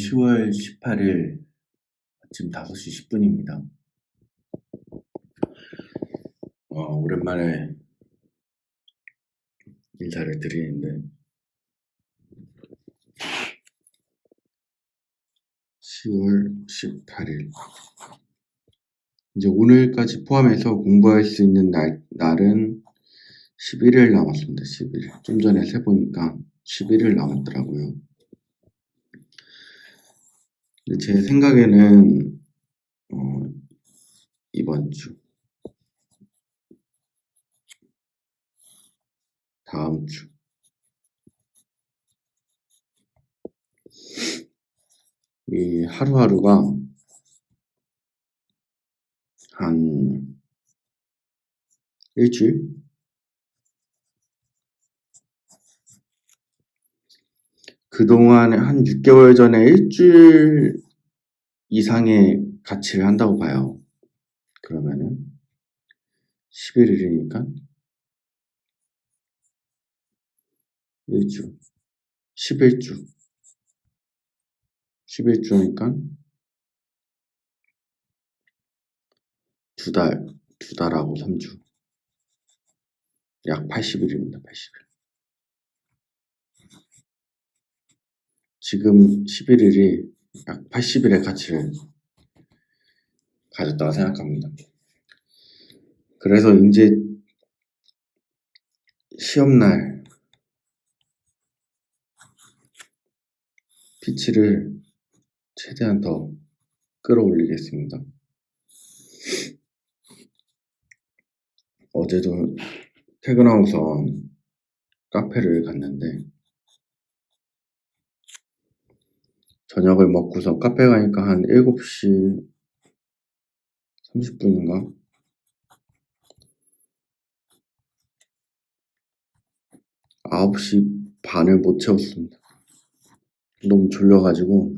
10월 18일 아침 5시 10분입니다. 어, 오랜만에 인사를 드리는데 10월 18일 이제 오늘까지 포함해서 공부할 수 있는 날, 날은 11일 남았습니다. 11일. 좀 전에 세보니까 11일 남았더라고요. 제 생각에는 어, 이번 주 다음 주 이 하루하루가 한 일주일? 그동안에 한 6개월 전에 일주일 이상의 가치를 한다고 봐요. 그러면은 11일이니까 1주 11주 11주니까 두 달, 두 달하고 3주 약 80일입니다. 80일 지금 11일이 약 80일의 가치를 가졌다고 생각합니다. 그래서 이제 시험날 피치를 최대한 더 끌어올리겠습니다. 어제도 퇴근하고서 카페를 갔는데 저녁을 먹고서 카페 가니까 한 7시 30분인가? 아홉 시 반을 못 채웠습니다. 너무 졸려가지고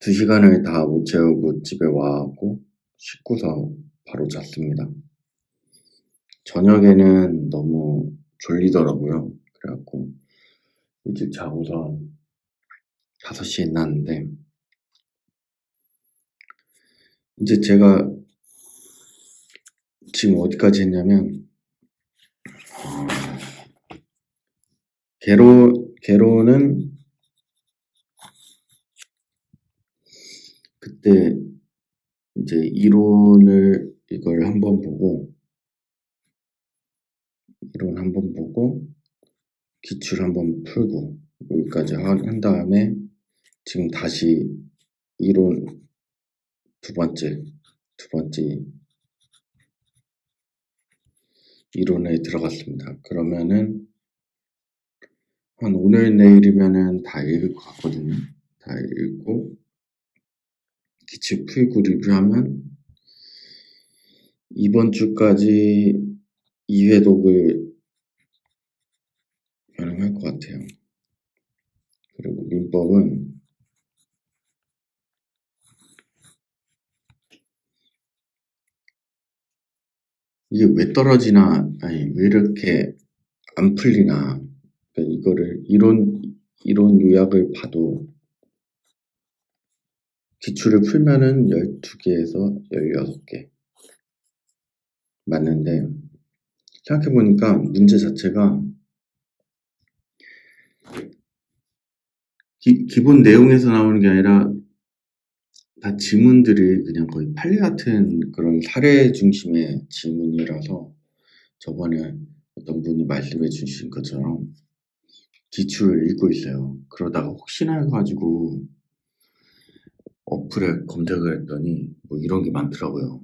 두 시간을 다 못 채우고 집에 와갖고 씻고서 바로 잤습니다. 저녁에는 너무 졸리더라고요. 그래갖고 일찍 자고서 5시에 났는데 이제 제가 지금 어디까지 했냐면 개로 개로는 그때 이제 이론을 이걸 한번 보고 이론 한번 보고 기출 한번 풀고 여기까지 한, 한 다음에 지금 다시 이론 두 번째 두 번째 이론에 들어갔습니다. 그러면은 한 오늘 내일이면은 다 읽을 것 같거든요. 다 읽고 기출 풀고 리뷰하면 이번 주까지 2회독을 가능할 것 같아요. 그리고 민법은 이게 왜 떨어지나, 아니, 왜 이렇게 안 풀리나. 그러니까 이거를 이론, 이론 요약을 봐도 기출을 풀면은 12개에서 16개. 맞는데, 생각해보니까 문제 자체가 기, 기본 내용에서 나오는 게 아니라 다 지문들이 그냥 거의 판례 같은 그런 사례 중심의 지문이라서 저번에 어떤 분이 말씀해 주신 것처럼 기출을 읽고 있어요. 그러다가 혹시나 해가지고 어플에 검색을 했더니 뭐 이런 게 많더라고요.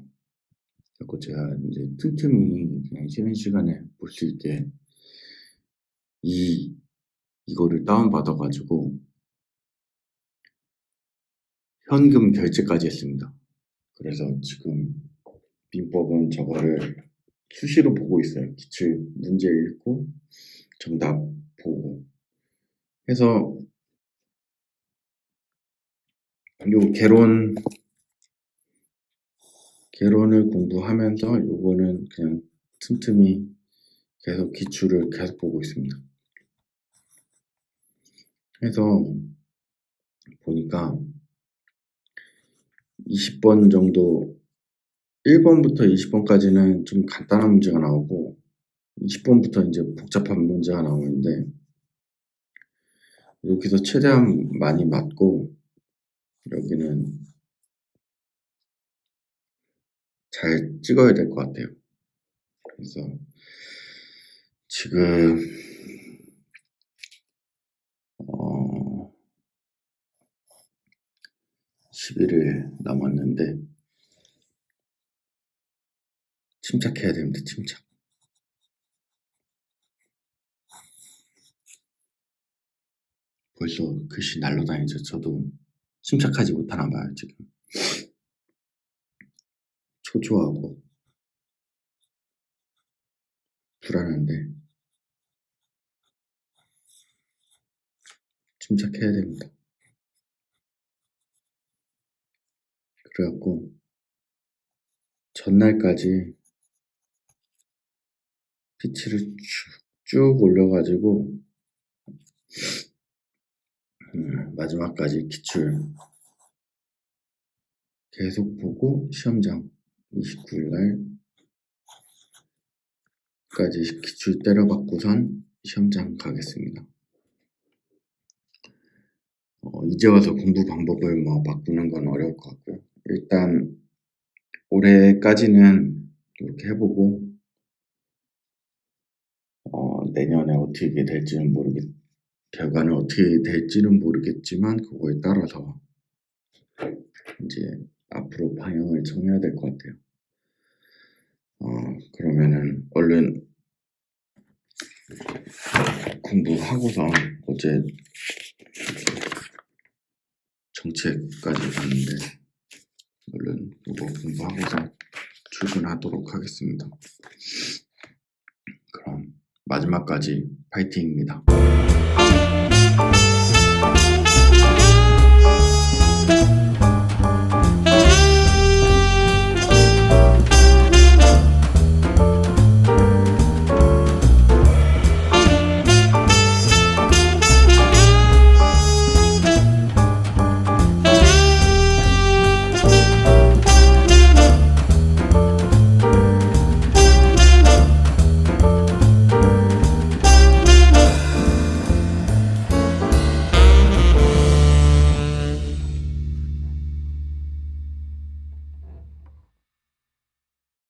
그래서 제가 이제 틈틈이 그냥 쉬는 시간에 볼 수 있게 이 이거를 다운 받아가지고 현금 결제까지 했습니다. 그래서 지금 민법은 저거를 수시로 보고 있어요. 기출 문제 읽고 정답 보고 해서 요 개론 개론을 공부하면서 요거는 그냥 틈틈이 계속 기출을 계속 보고 있습니다. 해서 보니까 20번 정도 1번부터 20번까지는 좀 간단한 문제가 나오고 20번부터 이제 복잡한 문제가 나오는데 여기서 최대한 많이 맞고 여기는 잘 찍어야 될 것 같아요. 그래서 지금 어 11일 남았는데 침착해야 됩니다. 침착. 벌써 글씨 날라다니죠. 저도 침착하지 못하나 봐요, 지금. 초조하고 불안한데 침착해야 됩니다. 그래갖고 전날까지 피치를 쭉, 쭉 올려가지고 음, 마지막까지 기출 계속 보고 시험장 29일 날까지 기출 때려받고선 시험장 가겠습니다. 어, 이제 와서 공부 방법을 뭐 바꾸는 건 어려울 것 같고요. 일단 올해까지는 이렇게 해보고 어, 내년에 어떻게 될지는 모르겠 결과는 어떻게 될지는 모르겠지만 그거에 따라서 이제 앞으로 방향을 정해야 될 것 같아요. 어, 그러면은 얼른 공부하고서 어제 정책까지 봤는데 얼른 이거 공부하고서 출근하도록 하겠습니다. 그럼 마지막까지 파이팅입니다.